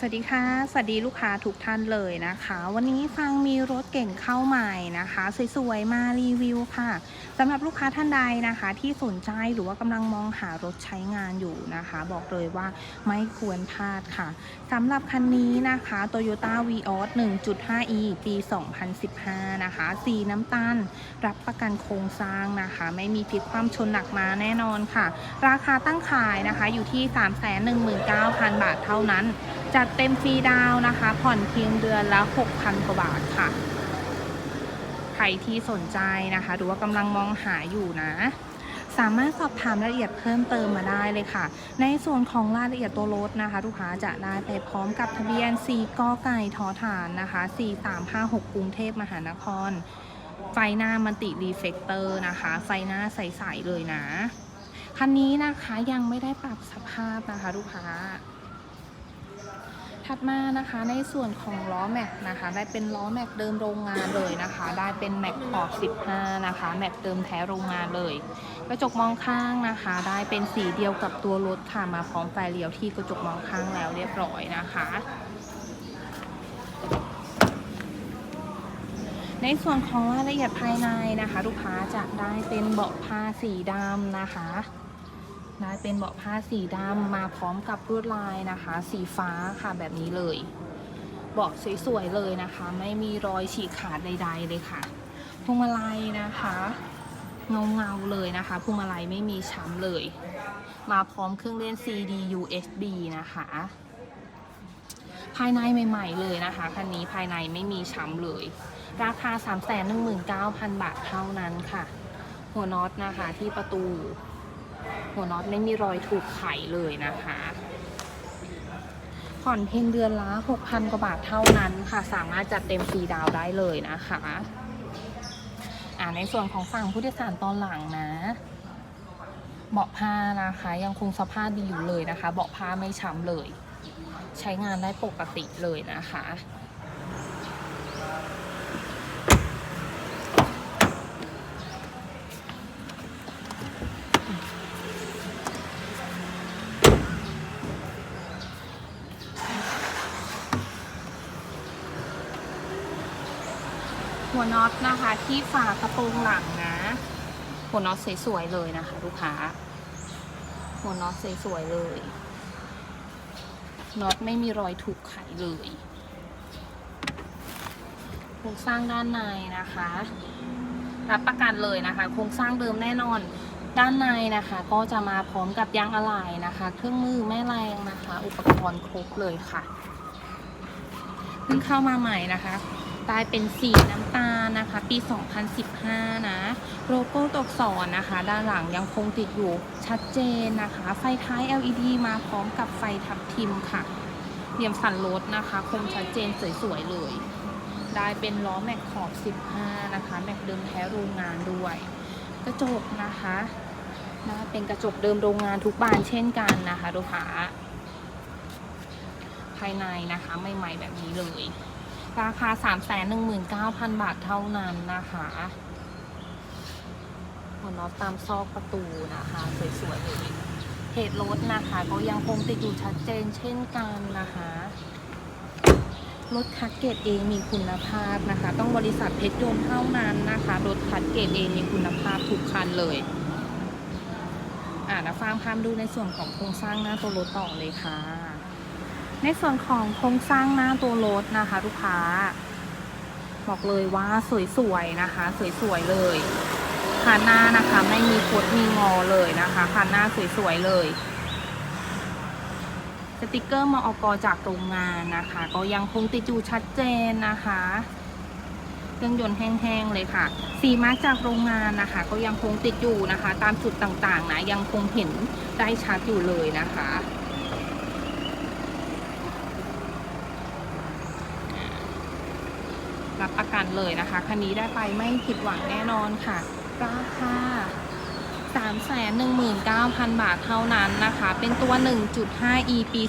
สวัสดีค่ะ สวัสดีลูกค้าทุกท่านเลยนะคะ วันนี้ฟังมีรถเก่งเข้าใหม่นะคะ สวยๆ มารีวิวค่ะสำหรับลูกค้าท่านใดนะคะ ที่สนใจหรือว่ากำลังมองหารถใช้งานอยู่นะคะ บอกเลยว่าไม่ควรพลาดค่ะสำหรับคันนี้นะคะ Toyota Vios 1.5e ปี 2015 นะคะ สีน้ำตาลรับประกันโครงสร้างนะคะ ไม่มีพลิกความชนหนักมาแน่นอนค่ะ ราคาตั้งขายนะคะอยู่ที่ 319,000 บาทเท่านั้น จัดเต็มฟรีดาวนะคะ ผ่อนเพียงเดือนละ 6,000 กว่าบาทค่ะ ใครที่สนใจนะคะ หรือว่ากำลังมองหาอยู่นะ สามารถสอบถามรายละเอียดเพิ่มเติมมาได้เลยค่ะ ในส่วนของรายละเอียดตัวรถนะคะลูกค้าจะได้ไปพร้อมกับทะเบียน 4กไก่ทอฐานนะคะ 4356 กรุงเทพมหานคร ไฟหน้ามันติรีเฟกเตอร์นะคะ ไฟหน้าใส ๆ เลยนะ คันนี้นะคะยังไม่ได้ปรับสภาพนะคะลูกค้า ถัดมานะคะในส่วนของล้อแม็กนะคะ ได้เป็นล้อแม็กเดิมโรงงานเลยนะคะ ได้เป็นแม็กขอบ15 นะคะแม็กเดิมแท้โรงงานเลย กระจกมองข้างนะคะ ได้เป็นสีเดียวกับตัวรถค่ะมาพร้อมไฟเลี้ยวที่กระจกมองข้างแล้วเรียบร้อยนะคะในส่วนของรายละเอียดภายในนะคะ ลูกค้าจะได้เป็นเบาะผ้าสีดำนะคะ ได้เป็นเบาะผ้าสีดำมาพร้อมกับลวดลายนะคะ สีฟ้าค่ะแบบนี้เลยเบาะสวยๆเลยนะคะ ไม่มีรอยฉีกขาดใด ๆ เลยค่ะพวงมาลัยนะคะเงาๆเลยนะคะพวงมาลัยไม่มีช้ำเลย มาพร้อมเครื่องเล่น CD USB นะคะ ภายในใหม่ ๆ เลยนะคะคันนี้ภายในไม่มีช้ำเลย ราคา 319,000 บาทเท่านั้นค่ะ หัวน็อตนะคะที่ประตู หัวน็อตไม่มีรอยถูกไขเลยนะคะ ผ่อนเพียงเดือนละ6,000 กว่าบาทเท่านั้นค่ะ สามารถจัดเต็มฟรีดาวได้เลยนะคะอ่าในส่วนของฝั่งผู้โดยสารตอนหลังนะเบาะผ้านะคะยังคงสภาพดีอยู่เลยนะคะ เบาะผ้าไม่ช้ำเลย ใช้งานได้ปกติเลยนะคะ หัวน็อตนะคะที่ฝากระโปรงหลังนะ หัวน็อตสวยๆเลยนะคะ ลูกค้า หัวน็อตสวยๆเลยน็อตไม่มีรอยถูกไขเลยโครงสร้างด้านในนะคะ รับประกันเลยนะคะ โครงสร้างเดิมแน่นอนด้านในนะคะ ก็จะมาพร้อมกับยางอะไหล่นะคะ เครื่องมือแม่แรงนะคะ อุปกรณ์ครบเลยค่ะเพิ่งเข้ามาใหม่นะคะ ตายเป็นสีน้ำตาลนะคะ ปี 2015 นะ โลโก้ตัวอักษรนะคะ ด้านหลังยังคงติดอยู่ชัดเจนนะคะ ไฟท้าย LED มาพร้อมกับไฟทับทิมค่ะ เหลี่ยมสันรถนะคะ คมชัดเจนสวยๆเลย ได้เป็นล้อแม็กขอบ 15 นะคะ แม็กเดิมแท้โรงงานด้วย กระจกนะคะนะเป็นกระจกเดิมโรงงานทุกบานเช่นกันนะคะลูกค้าภายในนะคะใหม่ๆแบบนี้เลย ราคา 319,000 บาทเท่านั้นนะคะหัวน็อตตามซอกประตูนะคะ สวยๆเลยเพจรถนะคะ ก็ยังคงติดอยู่ชัดเจนเช่นกันนะคะ รถคัดเกรดเองมีคุณภาพนะคะ ต้องบริษัทเพชรยนต์เท่านั้นนะคะ รถคัดเกรดเองมีคุณภาพทุกคันเลยอ่านะฟาร์มพามดูในส่วนของโครงสร้างหน้าตัวรถต่อเลยค่ะ ในส่วนของโครงสร้างหน้าตัวรถนะคะ ลูกค้า บอกเลยว่าสวยๆนะคะ สวยๆเลยคันหน้านะคะไม่มีคดมีงอเลยนะคะคันหน้าสวยๆเลย สติกเกอร์มอกจากโรงงานนะคะ ก็ยังคงติดอยู่ชัดเจนนะคะเครื่องยนต์แห้งๆเลยค่ะ สีมาร์กจากโรงงานนะคะ ก็ยังคงติดอยู่นะคะ ตามจุดต่างๆนะยังคงเห็นได้ชัดอยู่เลยนะคะ รับประกันเลยนะคะ คันนี้ได้ไปไม่ผิดหวังแน่นอนค่ะ ราคา319,000 บาทเท่านั้นนะคะ เป็นตัว 1.5e ปี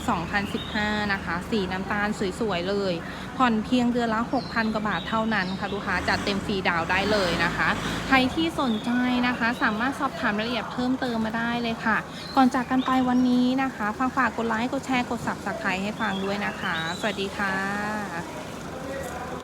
2015 นะคะ สีน้ำตาลสวยๆเลย ผ่อนเพียงเดือนละ 6,000 กว่าบาทเท่านั้นค่ะ ลูกค้าจัดเต็มฟรีดาวได้เลยนะคะ ใครที่สนใจนะคะ สามารถสอบถามรายละเอียดเพิ่มเติมมาได้เลยค่ะ ก่อนจากกันไปวันนี้นะคะ ฝากฝากกดไลค์ กดแชร์ กด subscribe ให้ฟังด้วยนะคะ สวัสดีค่ะ